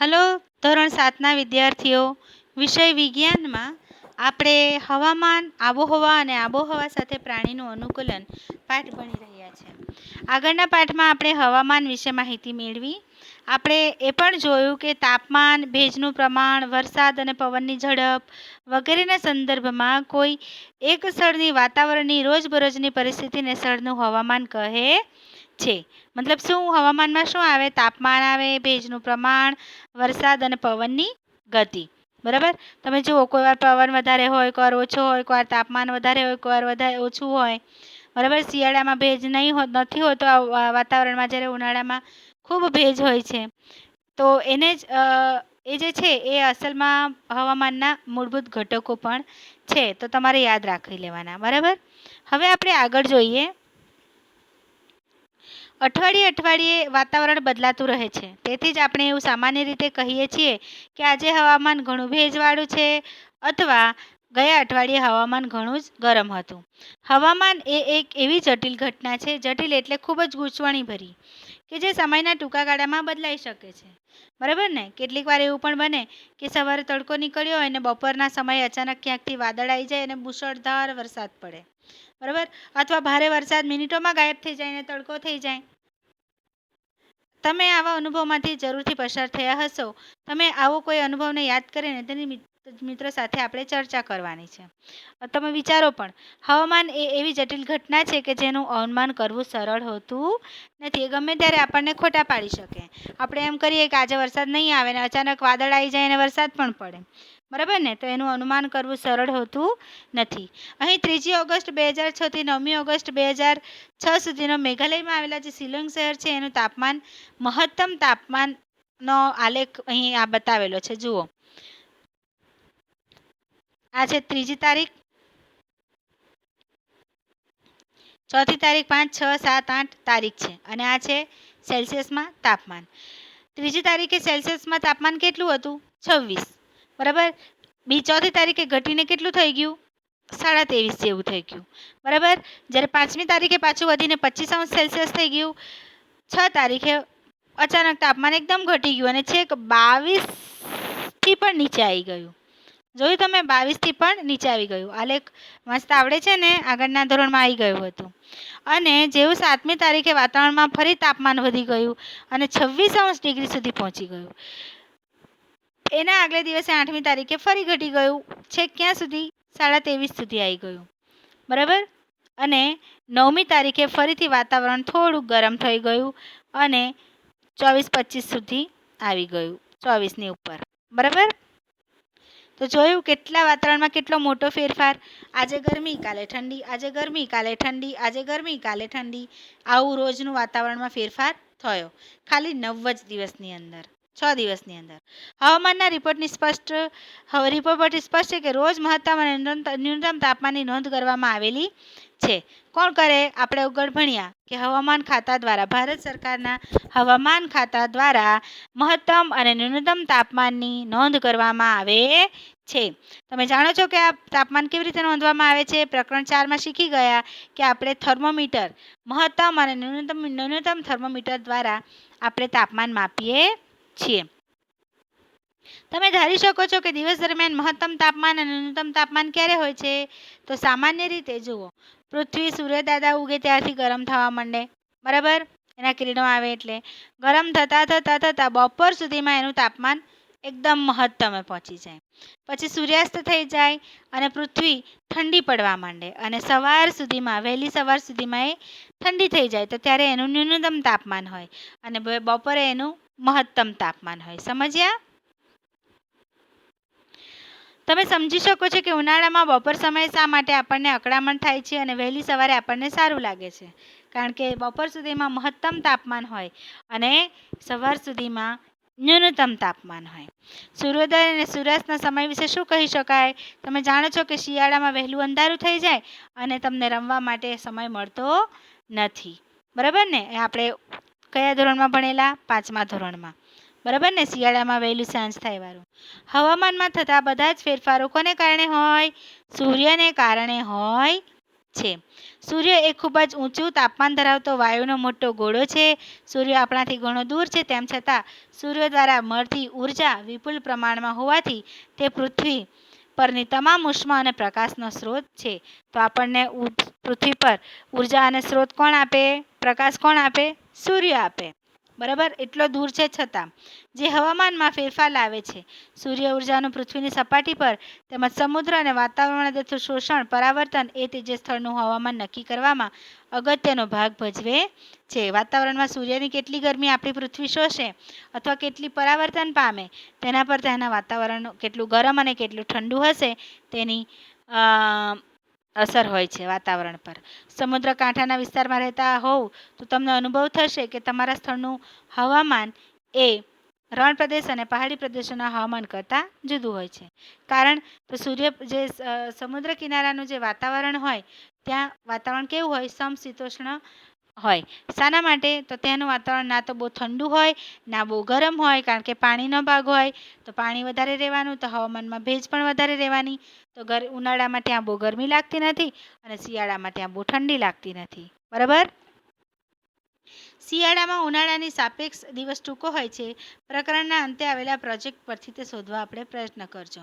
Hello, ધોરણ સાતના વિદ્યાર્થીઓ, વિષય વિજ્ઞાનમાં આપણે હવામાન, આબોહવા અને આબોહવા સાથે પ્રાણીનું અનુકૂલન પાઠ ભણી રહ્યા છે. આગળના પાઠમાં આપણે હવામાન વિશે માહિતી મેળવી. આપણે એ પણ જોયું કે તાપમાન, ભેજનું પ્રમાણ, વરસાદ અને પવનની ઝડપ વગેરેના સંદર્ભમાં કોઈ એક સ્થળની વાતાવરણની રોજબરોજની પરિસ્થિતિને સ્થળનું હવામાન કહે છે. મતલબ શું, હવામાનમાં શું આવે? તાપમાન આવે, ભેજનું પ્રમાણ, વરસાદ અને પવનની ગતિ. બરાબર? તમે જુઓ, કોઈ વાર પવન વધારે હોય, કોઈ વાર ઓછો હોય, કોઈ વાર તાપમાન વધારે હોય, કોઈ વાર વધારે ઓછું હોય. બરાબર? શિયાળામાં ભેજ નહીં હો નથી હોતો વાતાવરણમાં જ્યારે ઉનાળામાં ખૂબ ભેજ હોય છે. તો એને જ એ જે છે, એ અસલમાં હવામાનના મૂળભૂત ઘટકો પણ છે. તો તમારે યાદ રાખી લેવાના. બરાબર? હવે આપણે આગળ જોઈએ અઠવાડિયે અઠવાડિયે વાતાવરણ બદલાતું રહે છે. તેથી જ આપણે એવું સામાન્ય રીતે કહીએ છીએ કે આજે હવામાન ઘણું ભેજવાળું છે અથવા ગયા અઠવાડિયે હવામાન ઘણું જ ગરમ હતું. હવામાન એ એક એવી જટિલ ઘટના છે, જટિલ એટલે ખૂબ જ ગૂંચવણીભરી, કે જે સમયના ટૂંકા ગાળામાં બદલાઈ શકે છે. બરાબર ને? કેટલીક વાર એવું પણ બને કે સવારે તડકો નીકળ્યો હોય અને બપોરના સમયે અચાનક ક્યાંકથી વાદળ આવી જાય અને મુશળધાર વરસાદ પડે. બરાબર? અથવા ભારે વરસાદ મિનિટોમાં ગાયબ થઈ જાય અને તડકો થઈ જાય. તમે આવા અનુભવમાંથી જરૂરથી પસાર થયા હશો. તમે આવો કોઈ અનુભવને યાદ કરીને તેની મિત્રો સાથે આપણે ચર્ચા કરવાની છે. તમે વિચારો પણ, હવામાન એ એવી જટિલ ઘટના છે કે જેનું અનુમાન કરવું સરળ હોતું નથી. ગમે ત્યારે આપણને ખોટા પાડી શકે. આપણે એમ કરીએ કે આજે વરસાદ નહીં આવે ને અચાનક વાદળ આવી જાય અને વરસાદ પણ પડે. બરાબર ને? તો એનું અનુમાન કરવું સરળ હોતું નથી. અહીં ત્રીજી ઓગસ્ટ બે હજાર છથી નવમી ઓગસ્ટ બે હજાર છ સુધીનો મેઘાલયમાં આવેલા જે શિલોંગ શહેર છે, એનું તાપમાન, મહત્તમ તાપમાનનો આલેખ અહીં આ બતાવેલો છે. જુઓ. આ છે ત્રીજી તારીખ. ચોથી તારીખ પાંચ, છ, સાત, આઠ તારીખ છે અને આ છે સેલ્સિયસમાં તાપમાન. ત્રીજી તારીખે સેલ્સિયસમાં તાપમાન કેટલું હતું? છવ્વીસ. બરાબર? બી ચોથી તારીખે ઘટીને કેટલું થઈ ગયું? સાડા ત્રેવીસ જેવું થઈ ગયું. બરાબર? જ્યારે પાંચમી તારીખે પાછું વધીને પચીસ અંશ સેલ્સિયસ થઈ ગયું. છ તારીખે અચાનક તાપમાન એકદમ ઘટી ગયું અને છેક બાવીસથી પણ નીચે આવી ગયું. જોયું તમે? બાવીસથી પણ નીચે આવી ગયું. આલેખ મસ્ત આવડે છે ને? આગળના ધોરણમાં આવી ગયું હતું. અને જેવું સાતમી તારીખે વાતાવરણમાં ફરી તાપમાન વધી ગયું અને છવ્વીસ અંશ ડિગ્રી સુધી પહોંચી ગયું. એના આગલે દિવસે આઠમી તારીખે ફરી ઘટી ગયું. છે ક્યાં સુધી? સાડા ત્રેવીસ સુધી આવી ગયું. બરાબર? અને નવમી તારીખે ફરીથી વાતાવરણ થોડુંક ગરમ થઈ ગયું અને ચોવીસ પચીસ સુધી આવી ગયું. ચોવીસની ઉપર. બરાબર? તો જોયું કેટલા વાતાવરણમાં કેટલો મોટો ફેરફાર? આજે ગરમી, કાલે ઠંડી. આજે ગરમી, કાલે ઠંડી. આજે ગરમી, કાલે ઠંડી. આવું રોજનું વાતાવરણમાં ફેરફાર થયો. ખાલી નવ જ દિવસની અંદર. છ દિવસની અંદર. હવામાનના રિપોર્ટની સ્પષ્ટ રિપોર્ટ પરથી સ્પષ્ટ છે કે રોજ મહત્તમ અને ન્યૂનતમ તાપમાનની નોંધ કરવામાં આવેલી છે. કોણ કરે? આપણે ઉગડ ભણ્યા કે હવામાન ખાતા દ્વારા. ભારત સરકારના હવામાન ખાતા દ્વારા મહત્તમ અને ન્યૂનતમ તાપમાનની નોંધ કરવામાં આવે છે. તમે જાણો છો કે આ તાપમાન કેવી રીતે નોંધવામાં આવે છે? પ્રકરણ ચારમાં શીખી ગયા કે આપણે થર્મોમીટર, મહત્તમ અને ન્યૂનતમ ન્યૂનતમ થર્મોમીટર દ્વારા આપણે તાપમાન માપીએ છીએ તમે ધારી શકો છો કે દિવસ દરમિયાન મહત્તમ તાપમાન અને ન્યૂનતમ તાપમાન ક્યારે હોય છે? તો સામાન્ય રીતે જુઓ. પૃથ્વી સૂર્યદાદા ઉગે ત્યારથી ગરમ થવા માંડે. બરાબર? એના કિરણો આવે એટલે. ગરમ થતાં થતાં થતાં બપોર સુધીમાં એનું તાપમાન એકદમ મહત્તમે પહોંચી જાય. પછી સૂર્યાસ્ત થઈ જાય અને પૃથ્વી ઠંડી પડવા માંડે અને સવાર સુધીમાં, વહેલી સવાર સુધીમાં એ ઠંડી થઈ જાય. તો ત્યારે એનું ન્યૂનતમ તાપમાન હોય અને બપોરે એનું મહત્તમ તાપમાન હોય. સમજ્યા? તમે સમજી શકો છો કે ઉનાળામાં બપોર સમયે શા માટે આપણને અકળામણ થાય છે અને વહેલી સવારે આપણને સારું લાગે છે? કારણ કે બપોર સુધીમાં મહત્તમ તાપમાન હોય અને સવાર સુધીમાં ન્યૂનતમ તાપમાન હોય. સૂર્યોદય અને સૂર્યાસ્તના સમય વિશે શું કહી શકાય? તમે જાણો છો કે શિયાળામાં વહેલું અંધારું થઈ જાય અને તમને રમવા માટે સમય મળતો નથી. બરાબર ને? આપણે કયા ધોરણમાં ભણેલા? પાંચમા ધોરણમાં. બરાબર ને? શિયાળામાં વહેલું સાંજ થાય વાળું હવામાનમાં થતા બધા જ ફેરફારો કોને કારણે હોય? સૂર્યને કારણે હોય છે. સૂર્ય એ ખૂબ જ ઊંચું તાપમાન ધરાવતો વાયુનો મોટો ગોળો છે. સૂર્ય આપણાથી ઘણો દૂર છે. તેમ છતાં, સૂર્ય દ્વારા મળતી ઊર્જા વિપુલ પ્રમાણમાં હોવાથી તે પૃથ્વી પરની તમામ ઉષ્મા અને પ્રકાશનો સ્ત્રોત છે. તો આપણને પૃથ્વી પર ઊર્જા અને સ્ત્રોત કોણ આપે? પ્રકાશ કોણ આપે? સૂર્ય આપે. બરાબર? એટલો દૂર છે છતાં. જે હવામાનમાં ફેરફાર લાવે છે. સૂર્ય ઉર્જાનું પૃથ્વીની સપાટી પર તેમજ સમુદ્ર અને વાતાવરણ થતું શોષણ, પરાવર્તન એ તે જે સ્થળનું હવામાન નક્કી કરવામાં અગત્યનો ભાગ ભજવે છે. વાતાવરણમાં સૂર્યની કેટલી ગરમી આપણી પૃથ્વી શોષે અથવા કેટલી પરાવર્તન પામે તેના પર તેના વાતાવરણ કેટલું ગરમ અને કેટલું ઠંડુ હશે તેની અસર હોય છે વાતાવરણ પર. સમુદ્ર કાંઠાના વિસ્તારમાં રહેતા હોવ તો તમને અનુભવ થશે કે તમારા સ્થળનું હવામાન એ રણ પ્રદેશ અને પહાડી પ્રદેશોના હવામાન કરતાં જુદું હોય છે. કારણ તો સૂર્ય જે સમુદ્ર કિનારાનું જે વાતાવરણ હોય, ત્યાં વાતાવરણ કેવું હોય? સમશીતોષ્ણ હોય. શાના માટે? તો ત્યાંનું વાતાવરણ ના તો બહુ ઠંડુ હોય, ના બહુ ગરમ હોય, કારણ કે પાણીનો ભાગ હોય. તો પાણી વધારે રહેવાનું, તો હવામાનમાં ભેજ પણ વધારે રહેવાની. તો ગર, ઉનાળામાં ત્યાં બહુ ગરમી લાગતી નથી અને શિયાળામાં ત્યાં બહુ ઠંડી લાગતી નથી. બરાબર? શિયાળામાં ઉનાળાની સાપેક્ષ દિવસ ટૂંકો હોય છે. પ્રકરણના અંતે આવેલા પ્રોજેક્ટ પરથી તે શોધવા આપણે પ્રયત્ન કરજો.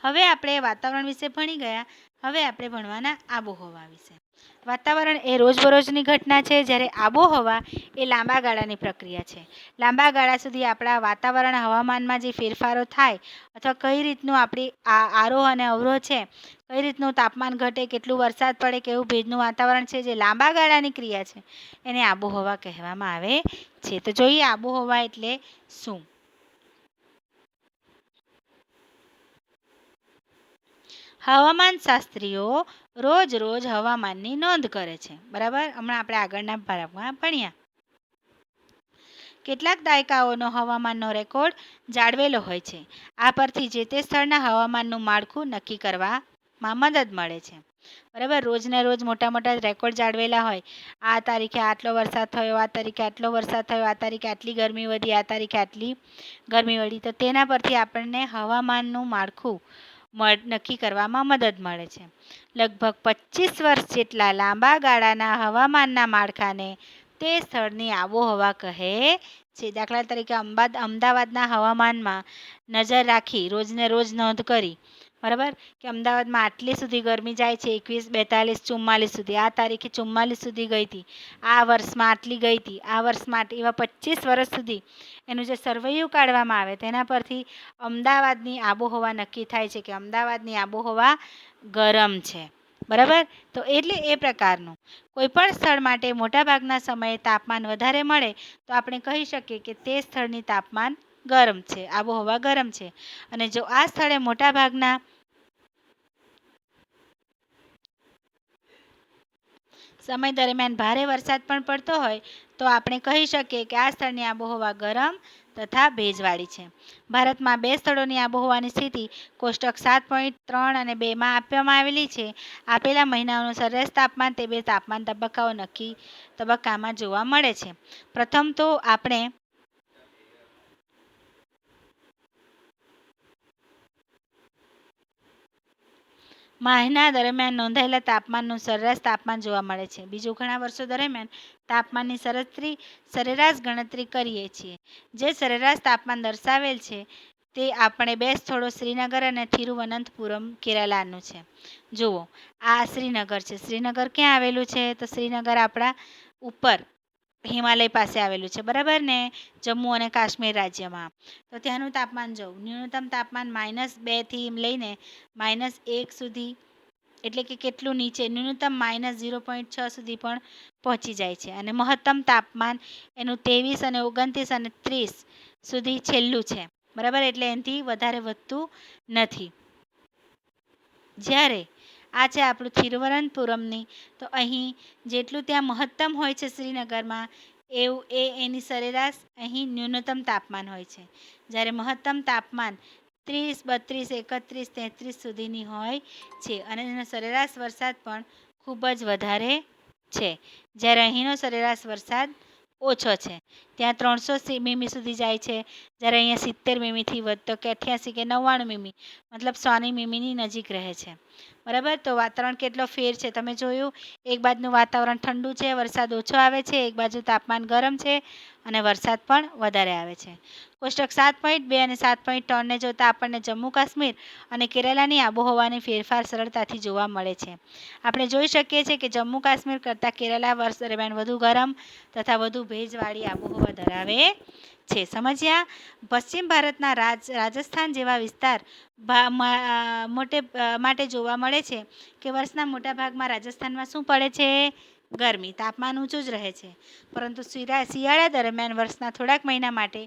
હવે આપણે વાતાવરણ વિશે ભણી ગયા. હવે આપણે ભણવાના આબોહવા વિશે. વાતાવરણ એ રોજબરોજની ઘટના છે. જ્યારે આબોહવા એ લાંબા ગાળાની પ્રક્રિયા છે. લાંબા ગાળા સુધી આપણા વાતાવરણ, હવામાનમાં જે ફેરફારો થાય અથવા કઈ રીતનું આપણી આ આરોહ અને અવરોહ છે, કઈ રીતનું તાપમાન ઘટે, કેટલું વરસાદ પડે, કેવું ભેજનું વાતાવરણ છે, જે લાંબા ગાળાની ક્રિયા છે, એને આબોહવા કહેવામાં આવે છે. તો જોઈએ આબોહવા એટલે શું? હવામાન શાસ્ત્રીઓ રોજ રોજ હવામાનની નોંધ કરે છે. બરાબર? હમણાં આપણે આગળના ભાગમાં ભણ્યા. કેટલાક દાયકાઓનો હવામાનનો રેકોર્ડ જાળવેલો હોય છે. આ પરથી જે તે સ્થળના હવામાનનું માળખું નક્કી કરવામાં મદદ મળે છે. બરાબર? રોજને રોજ મોટા મોટા રેકોર્ડ જાળવેલા હોય. આ તારીખે આટલો વરસાદ થયો, આ તારીખે આટલો વરસાદ થયો, આ તારીખે આટલી ગરમી વધી, આ તારીખે આટલી ગરમી વધી. તો તેના પરથી આપણને હવામાનનું માળખું મળ નક્કી કરવામાં મદદ મળે છે. લગભગ પચીસ વર્ષ જેટલા લાંબા ગાળાના હવામાનના માળખાને તે સ્થળની આબોહવા કહે છે. દાખલા તરીકે અમદાવાદના હવામાનમાં નજર રાખી રોજને રોજ નોંધ કરી બરાબર? કે અમદાવાદમાં આટલી સુધી ગરમી જાય છે, એકવીસ, બેતાલીસ, ચુમ્માલીસ સુધી. આ તારીખે ચુમ્માલીસ સુધી ગઈ હતી. આ વર્ષમાં આટલી ગઈ હતી. આ વર્ષમાં એવા પચીસ વર્ષ સુધી એનું જે સર્વૈયું કાઢવામાં આવે તેના પરથી અમદાવાદની આબોહવા નક્કી થાય છે કે અમદાવાદની આબોહવા ગરમ છે. બરાબર? તો એટલે એ પ્રકારનું. કોઈપણ સ્થળ માટે મોટાભાગના સમયે તાપમાન વધારે મળે તો આપણે કહી શકીએ કે તે સ્થળની તાપમાન ગરમ છે, આબોહવા ગરમ છે. અને જો આ સ્થળે મોટાભાગના સમય દરમિયાન ભારે વરસાદ પણ પડતો હોય, તો આપણે કહી શકીએ કે આ સ્થળની આબોહવા ગરમ તથા ભેજવાળી છે. ભારતમાં બે સ્થળોની આબોહવાની સ્થિતિ કોષ્ટક સાત પોઈન્ટ ત્રણ અને બેમાં આપવામાં આવેલી છે. આપેલા મહિનાઓનું સરેરાશ તાપમાન તે બે તાપમાન તબક્કાઓ નક્કી તબક્કામાં જોવા મળે છે. પ્રથમ તો આપણે માહિના દરમિયાન નોંધાયેલા તાપમાનનું સરેરાશ તાપમાન જોવા મળે છે. બીજું ઘણા વર્ષો દરમિયાન તાપમાનની સરસરી સરેરાશ ગણતરી કરીએ છીએ. જે સરેરાશ તાપમાન દર્શાવેલ છે તે આપણે બે સ્થળો શ્રીનગર અને થિરુવનંતપુરમ કેરાલાનું છે. જુઓ, આ શ્રીનગર છે. શ્રીનગર ક્યાં આવેલું છે? તો શ્રીનગર આપણા ઉપર હિમાલય પાસે આવેલું છે, બરાબર ને? જમ્મુ અને કાશ્મીર રાજ્યમાં. તો ત્યાંનું તાપમાન જોવું ન્યૂનતમ તાપમાન માઇનસ બેથી લઈને માઇનસ એક સુધી, એટલે કે કેટલું નીચે? ન્યૂનતમ માઇનસ ઝીરો પોઈન્ટ છ સુધી પણ પહોંચી જાય છે. અને મહત્તમ તાપમાન એનું ત્રેવીસ અને ઓગણત્રીસ અને ત્રીસ સુધી છેલ્લું છે. બરાબર? એટલે એનાથી વધારે વધતું નથી. જ્યારે આ છે આપણું થિરુવનંતપુરમની તો અહીં જેટલું ત્યાં મહત્તમ હોય છે શ્રીનગરમાં, એવું એ એની સરેરાશ અહીં ન્યૂનતમ તાપમાન હોય છે. જ્યારે મહત્તમ તાપમાન ત્રીસ, બત્રીસ, એકત્રીસ, તેત્રીસ સુધીની હોય છે અને એનો સરેરાશ વરસાદ પણ ખૂબ જ વધારે છે. જ્યારે અહીંનો સરેરાશ વરસાદ ઓછો છે. ત્યાં ત્રણસો મીમી સુધી જાય છે. જ્યારે અહીંયા સિત્તેર મીમીથી વધતો કે અઠ્યાસી કે નવ્વાણું મીમી, મતલબ સોની મીમીની નજીક રહે છે. બરાબર? તો વાતાવરણ કેટલો ફેર છે? તમે જોયું, એક બાજુનું વાતાવરણ ઠંડુ છે, વરસાદ ઓછો આવે છે, એક બાજુ તાપમાન ગરમ છે અને વરસાદ પણ વધારે આવે છે. કોષ્ટક સાત પોઈન્ટ બે અને સાત પોઈન્ટ ત્રણને જોતાં આપણને જમ્મુ કાશ્મીર અને કેરાલાની આબોહવાની ફેરફાર સરળતાથી જોવા મળે છે. આપણે જોઈ શકીએ છીએ કે જમ્મુ કાશ્મીર કરતાં કેરાલા વર્ષ દરમિયાન વધુ ગરમ તથા વધુ ભેજવાળી આબોહવા ધરાવે છે. સમજ્યા? પશ્ચિમ ભારતના રાજ, રાજસ્થાન જેવા વિસ્તાર મોટે માટે જોવા મળે છે કે વર્ષના મોટા ભાગમાં રાજસ્થાનમાં શું પડે છે? ગરમી. તાપમાન ઊંચું જ રહે છે. પરંતુ શિયાળા દરમિયાન વર્ષના થોડાક મહિના માટે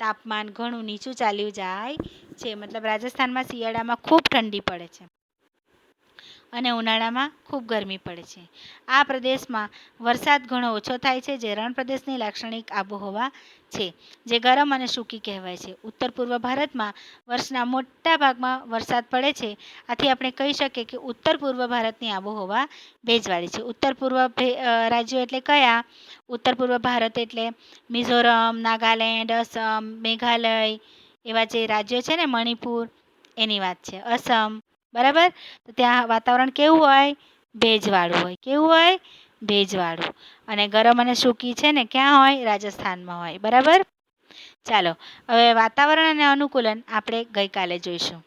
તાપમાન ઘણું નીચું ચાલ્યું જાય છે. મતલબ રાજસ્થાનમાં શિયાળામાં ખૂબ ઠંડી પડે છે. અને ઉનાળામાં ખૂબ ગરમી પડે છે. આ પ્રદેશમાં વરસાદ ઘણો ઓછો થાય છે, જે રણ પ્રદેશની લાક્ષણિક આબોહવા છે, જે ગરમ અને સૂકી કહેવાય છે. ઉત્તર પૂર્વ ભારતમાં વર્ષના મોટા ભાગમાં વરસાદ પડે છે. આથી આપણે કહી શકીએ કે ઉત્તર પૂર્વ ભારતની આબોહવા ભેજવાળી છે. ઉત્તર પૂર્વ રાજ્યો એટલે કયા? ઉત્તર પૂર્વ ભારત એટલે મિઝોરમ, નાગાલેન્ડ, અસમ, મેઘાલય એવા જે રાજ્યો છે ને, મણિપુર, એની વાત છે. અસમ બરાબર? તો ત્યાં વાતાવરણ કેવું હોય? ભેજવાળું હોય. કેવું હોય? ભેજવાળું. અને ગરમ અને સૂકી છે ને, ક્યાં હોય? રાજસ્થાનમાં હોય. બરાબર? ચાલો, હવે વાતાવરણ અને અનુકૂલન આપણે ગઈકાલે જોઈશું.